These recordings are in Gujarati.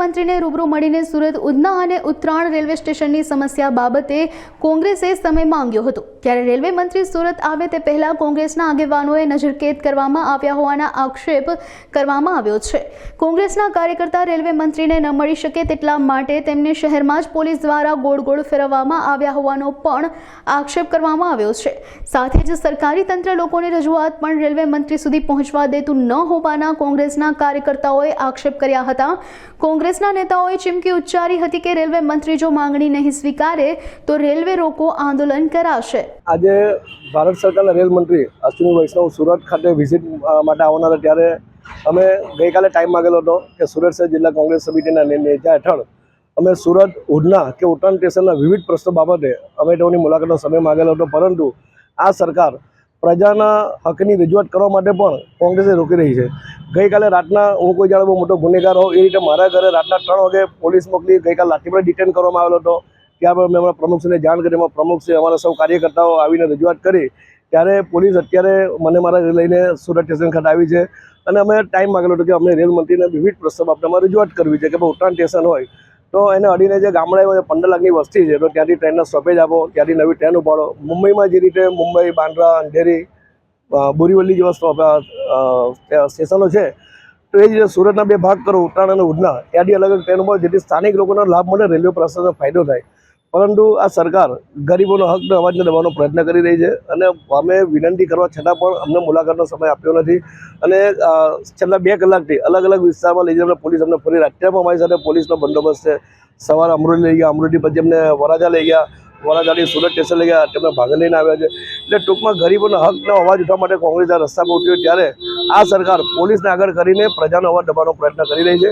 મંત્રીને રૂબરૂ મળીને સુરત, ઉધના અને ઉત્તરાયણ રેલવે સ્ટેશનની સમસ્યા બાબતે કોંગ્રેસે સમય માંગ્યો હતો. ત્યારે રેલવે મંત્રી સુરત આવે તે પહેલા કોંગ્રેસના આગેવાનોએ નજરકેદ કરવામાં આવ્યા હોવાના આક્ષેપ કરવામાં આવ્યો છે. કોંગ્રેસના કાર્યકર્તા રેલવે મંત્રીને ન મળી શકે તેટલા માટે તેમને શહેરમાં જ પોલીસ દ્વારા ગોળ ગોળ ફેરવવામાં આવ્યા હોવાનો પણ આક્ષેપ કરવામાં આવ્યો છે. સાથે જ સરકારી તંત્ર લોકોની રજૂઆત પણ રેલવે મંત્રી સુધી પહોંચવા દેતું ન હોવાના કોંગ્રેસના કાર્યકર્તાઓએ આક્ષેપ કર્યા હતા. કોંગ્રેસના નેતાઓએ ચીમકી ઉચ્ચારી હતી કે, રેલવે મંત્રી જો માંગણી નહીં સ્વીકારે, તો રેલવે રોકો આંદોલન કરાશે. આજે ભારત સરકારના રેલ મંત્રી અશ્વિની વૈષ્ણવ સુરત ખાતે વિઝિટ માટે આવવાના હતા. ત્યારે અમે ગઈકાલે ટાઈમ માગેલો હતો કે સુરત શહેર જિલ્લા કોંગ્રેસ સમિતિના નેતા હેઠળ અમે સુરત, ઉધના કે ઉત્તરાયણ સ્ટેશનના વિવિધ પ્રશ્નો બાબતે અમે તેઓની મુલાકાતનો સમય માગેલો હતો. પરંતુ આ સરકાર પ્રજાના હકની રજૂઆત કરવા માટે પણ કોંગ્રેસે રોકી રહી છે. ગઈકાલે રાતના હું કોઈ જાણે બહુ મોટો ગુનેગાર હોઉં એ રીતે મારા ઘરે રાતના ત્રણ વાગે પોલીસ મોકલી ગઈકાલે લાઠીપુરા ડિટેન કરવામાં આવેલો હતો. ત્યાં પણ મેં અમારા પ્રમુખશ્રીને જાણ કરી એમાં પ્રમુખશ્રી અમારા સૌ કાર્યકર્તાઓ આવીને રજૂઆત કરી. ત્યારે પોલીસ અત્યારે મને મારા લઈને સુરત સ્ટેશન ખાતે આવી છે અને અમે ટાઈમ માગેલો હતો કે અમને રેલ મંત્રીને વિવિધ પ્રસ્તાવ આપણે અમારે રજૂઆત કરવી છે કે ભાઈ ઉત્તરાયણ સ્ટેશન હોય તો એને અડીને જે ગામડામાં પંદર લાખની વસ્તી છે, તો ત્યાંથી ટ્રેનનો સ્ટોપેજ આપો, ત્યાંથી નવી ટ્રેન ઉપાડો. મુંબઈમાં જે રીતે મુંબઈ, બાંદ્રા, અંધેરી બોરીવલી જેવા સ્ટેશનો છે, તો એ જ રીતે સુરતના બે ભાગ કરો, ઉત્તરાયણ અને ઉધના. ત્યાંથી અલગ અલગ ટ્રેન ઉપર જેથી સ્થાનિક લોકોનો લાભ મળે, રેલવે પ્રશાસનનો ફાયદો થાય. પરંતુ આ સરકાર ગરીબોનો હકનો અવાજને દબાવવાનો પ્રયત્ન કરી રહી છે અને અમે વિનંતી કરવા છતાં પણ અમને મુલાકાતનો સમય આપ્યો નથી. અને છેલ્લા બે કલાકથી અલગ અલગ વિસ્તારમાં લઈ જઈને પોલીસ અમને ફરી અત્યારે પણ અમારી સાથે પોલીસનો બંદોબસ્ત છે. સવારે અમરોલી લઈ ગયા, અમરોલી પછી અમને વરાજા લઈ ગયા, વરાજાથી સુરત સ્ટેશન લઈ ગયા તેમને ભાગ લઈને આવ્યા છે. એટલે ટૂંકમાં ગરીબોનો હકનો અવાજ ઉઠવા માટે કોંગ્રેસ રસ્તા પર ઉઠ્યો ત્યારે આ સરકાર પોલીસને આગળ કરીને પ્રજાનો અવાજ દબાવવાનો પ્રયત્ન કરી રહી છે.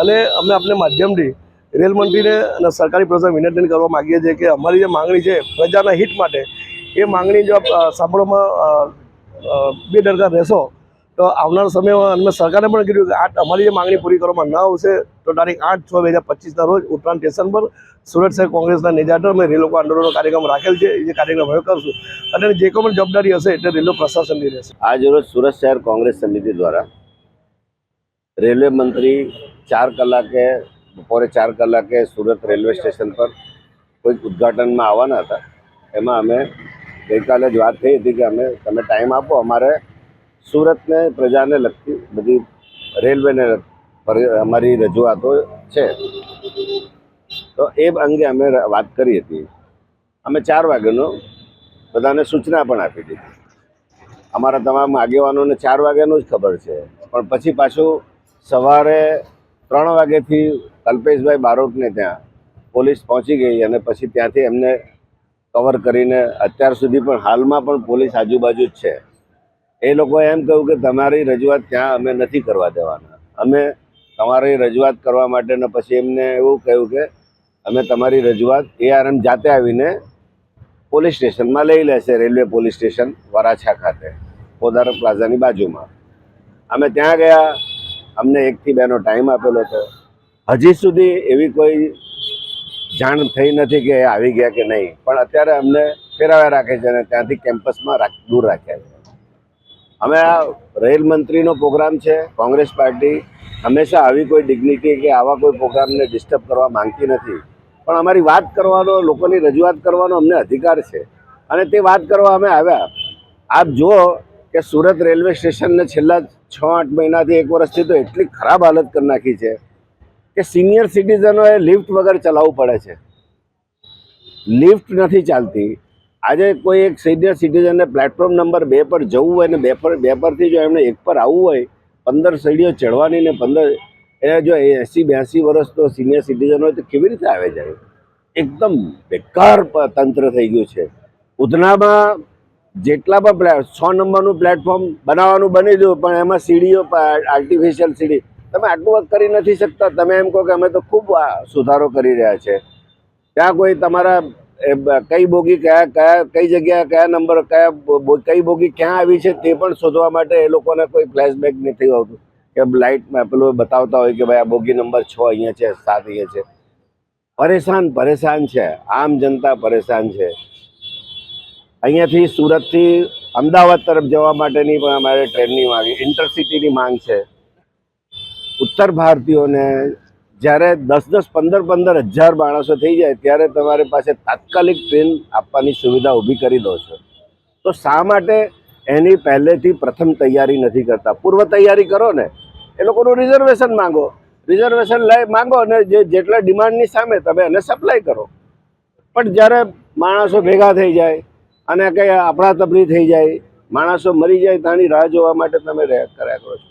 અને અમે આપને માધ્યમથી રેલ મંત્રીને અને સરકારી પ્રજા વિનંતી કરવા માગીએ છીએ કે અમારી જે માંગણી છે પ્રજાના હિત માટે, એ માંગણી જો સાંભળવામાં બેદરકાર રહેશો, તો આવનાર સમયમાં અમે સરકારે પણ કીધું કે આ અમારી જે માંગણી પૂરી કરવામાં ન આવશે, તો તારીખ આઠ છ બે હજાર પચીસના રોજ ઉત્તરાયણ સ્ટેશન પર સુરત શહેર કોંગ્રેસના નેજા અમે રેલો આંદોલનનો કાર્યક્રમ રાખેલ છે, એ કાર્યક્રમ હવે કરશું. અને જે કોઈ પણ જવાબદારી હશે, એટલે રેલવે પ્રશાસનની રહેશે. આજ રોજ સુરત શહેર કોંગ્રેસ સમિતિ દ્વારા રેલવે મંત્રી ચાર કલાકે બપોરે ચાર કલાકે સુરત રેલવે સ્ટેશન પર કોઈક ઉદ્ઘાટનમાં આવવાના હતા. એમાં અમે ગઈકાલે જ વાત થઈ હતી કે અમે, તમે ટાઈમ આપો, અમારે સુરતને, પ્રજાને લગતી બધી રેલવેને અમારી રજૂઆતો છે. તો એ અંગે અમે વાત કરી હતી. અમે ચાર વાગ્યાનો બધાને સૂચના પણ આપી દીધી. અમારા તમામ આગેવાનોને ચાર વાગ્યાનું જ ખબર છે. પણ પછી પાછું સવારે ત્રણ વાગ્યાથી કલ્પેશભાઈ બારોટને ત્યાં પોલીસ પહોંચી ગઈ અને પછી ત્યાંથી એમને કવર કરીને અત્યાર સુધી પણ હાલમાં પણ પોલીસ આજુબાજુ જ છે. એ લોકોએ એમ કહ્યું કે તમારી રજૂઆત ત્યાં અમે નથી કરવા દેવાના. અમે તમારી રજૂઆત કરવા માટેને પછી એમને એવું કહ્યું કે અમે તમારી રજૂઆત એઆરએમ જાતે આવીને પોલીસ સ્ટેશનમાં લઈ લેશે, રેલવે પોલીસ સ્ટેશન વરાછા ખાતે પોદાર પ્લાઝાની બાજુમાં. અમે ત્યાં ગયા અમને એકથી બેનો ટાઈમ આપેલો હતો. હજી સુધી એવી કોઈ જાણ થઈ નથી કે આવી ગયા કે નહીં. પણ અત્યારે અમને ફેરાવ્યા રાખે છે અને ત્યાંથી કેમ્પસમાં દૂર રાખ્યા છે. અમે આ રેલ મંત્રીનો પ્રોગ્રામ છે, કોંગ્રેસ પાર્ટી. હંમેશા આવી કોઈ ડિગ્નિટી કે આવા કોઈ પ્રોગ્રામને ડિસ્ટર્બ કરવા માંગતી નથી. પણ અમારી વાત કરવાનો, લોકોની રજૂઆત કરવાનો અમને અધિકાર છે. અને તે વાત કરવા અમે આવ્યા. આપ જુઓ કે સુરત રેલવે સ્ટેશનને છેલ્લા છ, આઠ મહિનાથી એક વર્ષથી તો એટલી ખરાબ હાલત કરી નાખી છે કે સિનિયર સિટીઝનોએ લિફ્ટ વગર ચલાવવું પડે છે. લિફ્ટ નથી ચાલતી. આજે કોઈ એક સિનિયર સિટીઝનને પ્લેટફોર્મ નંબર બે પર જવું હોય ને બે પર, બે પરથી જો એમને એક પર આવવું હોય, પંદર સીડીઓ ચડવાની ને પંદર, એ જો એંસી બ્યાસી વર્ષ તો સિનિયર સિટીઝન હોય તો કેવી રીતે આવે જાય? એકદમ બેકાર તંત્ર થઈ ગયું છે. ઉધનામાં જેટલા પણ પ્લે છ નંબરનું પ્લેટફોર્મ બનાવવાનું બની ગયું પણ એમાં સીડીઓ આર્ટિફિશિયલ સીડી. તમે આટલું વર્ક કરી નથી શકતા. તમે એમ કહો કે અમે તો ખૂબ સુધારો કરી રહ્યા છે. ત્યાં કોઈ તમારા કઈ બોગી કયા કયા, કઈ જગ્યા કયા નંબર, કયા કઈ બોગી ક્યાં આવી છે તે પણ શોધવા માટે એ લોકોને કોઈ ફ્લેશબેક નથી આવતું. કે લાઇટમાં પેલું બતાવતા હોય કે ભાઈ આ બોગી નંબર છ અહીંયા છે, સાત અહીંયા છે. પરેશાન પરેશાન છે. આમ જનતા પરેશાન છે. અહીંયાથી સુરતથી અમદાવાદ તરફ જવા માટેની પણ અમારે ટ્રેનની માંગ, ઇન્ટરસિટીની માંગ છે. ઉત્તર ભારતીયોને જ્યારે દસ દસ પંદર પંદર હજાર માણસો થઈ જાય, ત્યારે તમારી પાસે તાત્કાલિક ટ્રેન આપવાની સુવિધા ઊભી કરી દો છો. તો શા માટે એની પહેલેથી પ્રથમ તૈયારી નથી કરતા? પૂર્વ તૈયારી કરો ને. એ લોકોનું રિઝર્વેશન માંગો. રિઝર્વેશન લઈ માંગો અને જે જેટલા ડિમાન્ડની સામે તમે એને સપ્લાય કરો. પણ જ્યારે માણસો ભેગા થઈ જાય અને કંઈ અફડાતફડી થઈ જાય, માણસો મરી જાય તાની રાહ જોવા માટે તમે કર્યા કરો છો.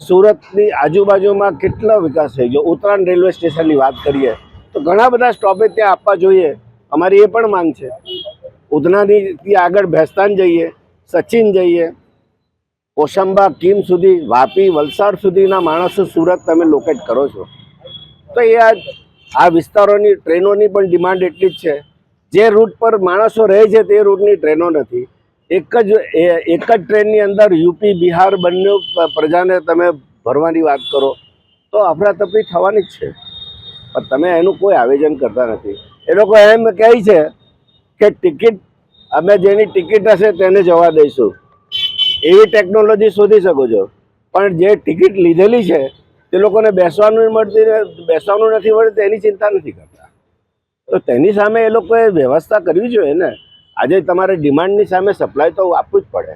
સુરતની આજુબાજુમાં કેટલો વિકાસ થઈ ગયો? ઉત્તરાયણ રેલવે સ્ટેશનની વાત કરીએ, તો ઘણા બધા સ્ટોપેજ ત્યાં આપવા જોઈએ. અમારી એ પણ માંગ છે. ઉધનાની આગળ ભેસ્તાન જઈએ, સચિન જઈએ કોશંબા કીમ સુધી, વાપી, વલસાડ સુધીના માણસો સુરત તમે લોકેટ કરો છો. તો એ આ વિસ્તારોની, ટ્રેનોની પણ ડિમાન્ડ એટલી જ છે. જે રૂટ પર માણસો રહે છે તે રૂટની ટ્રેનો નથી. એક જ એક જ ટ્રેનની અંદર યુપી બિહાર બંને પ્રજાને તમે ભરવાની વાત કરો, તો અફરાતફરી થવાની જ છે. પણ તમે એનું કોઈ આયોજન કરતા નથી. એ લોકો એમ કહે છે કે ટિકિટ, અમે જેની ટિકિટ હશે તેને જવા દઈશું. એવી ટેકનોલોજી શોધી શકો છો. પણ જે ટિકિટ લીધેલી છે, તે લોકોને બેસવાનું મળતી બેસવાનું નથી મળતું તેની ચિંતા નથી કરતા. તો તેની સામે એ લોકોએ વ્યવસ્થા કરવી જોઈએ ને. આજે તમારે ડિમાન્ડની સામે સપ્લાય તો આપવું જ પડે.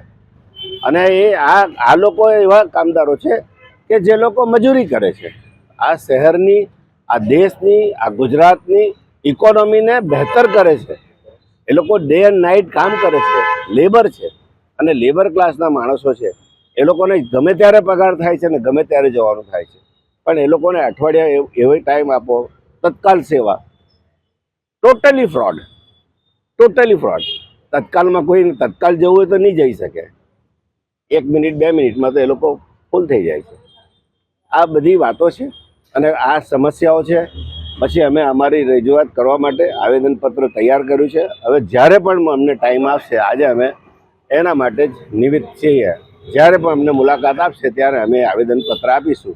અને એ આ આ લોકો એવા કામદારો છે કે જે લોકો મજૂરી કરે છે. આ શહેરની, આ દેશની, આ ગુજરાતની ઇકોનોમીને બહેતર કરે છે. એ લોકો ડે એન્ડ નાઇટ કામ કરે છે. લેબર છે. અને લેબર ક્લાસના માણસો છે. એ લોકોને ગમે ત્યારે પગાર થાય છે ને ગમે ત્યારે જવાનું થાય છે. પણ એ લોકોને અઠવાડિયા એવ- એવો ટાઈમ આપો, તત્કાલ સેવા. ટોટલી ફ્રોડ ટોટલી ફ્રોડ તત્કાલમાં કોઈ તત્કાલ જવું હોય તો નહીં જઈ શકે. એક મિનિટ, બે મિનિટમાં તો એ લોકો ફૂલ થઈ જાય છે. આ બધી વાતો છે અને આ સમસ્યાઓ છે. પછી અમે અમારી રજૂઆત કરવા માટે આવેદનપત્ર તૈયાર કર્યું છે. હવે જ્યારે પણ અમને ટાઈમ આપશે આજે અમે એના માટે જ નિમિત્ત છીએ. જ્યારે પણ અમને મુલાકાત આપશે, ત્યારે અમે આવેદનપત્ર આપીશું.